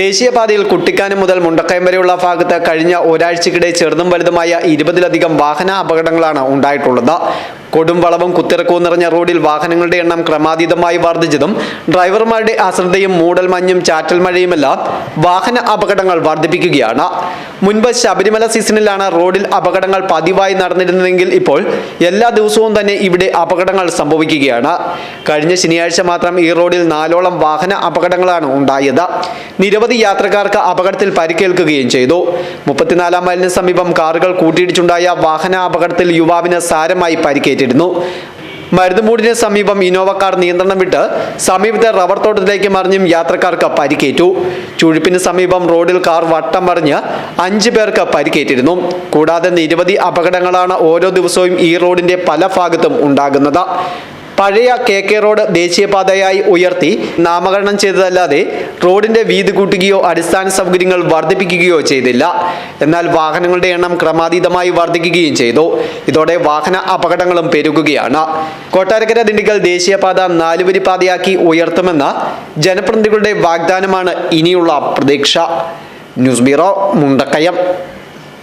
ദേശീയപാതയിൽ കുട്ടിക്കാനം മുതൽ മുണ്ടക്കയം വരെയുള്ള ഭാഗത്ത് കഴിഞ്ഞ ഒരാഴ്ചക്കിടെ ചെറുതും വലുതുമായ ഇരുപതിലധികം വാഹന അപകടങ്ങളാണ് ഉണ്ടായിട്ടുള്ളത്. കൊടും വളവും കുത്തിറക്കവും നിറഞ്ഞ റോഡിൽ വാഹനങ്ങളുടെ എണ്ണം ക്രമാതീതമായി വർദ്ധിച്ചതും ഡ്രൈവർമാരുടെ അശ്രദ്ധയും മൂടൽ മഞ്ഞും ചാറ്റൽ മഴയുമെല്ലാം വാഹന അപകടങ്ങൾ വർദ്ധിപ്പിക്കുകയാണ്. മുൻപ് ശബരിമല സീസണിലാണ് റോഡിൽ അപകടങ്ങൾ പതിവായി നടന്നിരുന്നതെങ്കിൽ ഇപ്പോൾ എല്ലാ ദിവസവും തന്നെ ഇവിടെ അപകടങ്ങൾ സംഭവിക്കുകയാണ്. കഴിഞ്ഞ ശനിയാഴ്ച മാത്രം ഈ റോഡിൽ നാലോളം വാഹന അപകടങ്ങളാണ് ഉണ്ടായത്. നിരവധി യാത്രക്കാർക്ക് അപകടത്തിൽ പരിക്കേൽക്കുകയും ചെയ്തു. മുപ്പത്തിനാലാം മൈലിന് സമീപം കാറുകൾ കൂട്ടിയിടിച്ചുണ്ടായ വാഹന അപകടത്തിൽ യുവാവിന് സാരമായി പരിക്കേറ്റിരുന്നു മരുന്നുമൂടിന് സമീപം ഇന്നോവ കാർ നിയന്ത്രണം വിട്ട് സമീപത്തെ റബ്ബർ തോട്ടത്തിലേക്ക് മറിഞ്ഞും യാത്രക്കാർക്ക് പരിക്കേറ്റു. ചുഴിപ്പിന് സമീപം റോഡിൽ കാർ വട്ടം മറിഞ്ഞ് അഞ്ച് പേർക്ക് പരിക്കേറ്റിരുന്നു. കൂടാതെ നിരവധി അപകടങ്ങളാണ് ഓരോ ദിവസവും ഈ റോഡിന്റെ പല ഭാഗത്തും ഉണ്ടാകുന്നത്. പഴയ കെ കെ റോഡ് ദേശീയപാതയായി ഉയർത്തി നാമകരണം ചെയ്തതല്ലാതെ റോഡിന്റെ വീതി കൂട്ടുകയോ അടിസ്ഥാന സൗകര്യങ്ങൾ വർദ്ധിപ്പിക്കുകയോ ചെയ്തില്ല. എന്നാൽ വാഹനങ്ങളുടെ എണ്ണം ക്രമാതീതമായി വർദ്ധിക്കുകയും ചെയ്തു. ഇതോടെ വാഹന അപകടങ്ങളും പെരുകുകയാണ്. കൊട്ടാരക്കര ദിണ്ടിക്കൽ ദേശീയപാത നാലുവരി പാതയാക്കി ഉയർത്തുമെന്ന ജനപ്രതിനിധികളുടെ വാഗ്ദാനമാണ് ഇനിയുള്ള പ്രതീക്ഷ. News bureau Mundakkayam.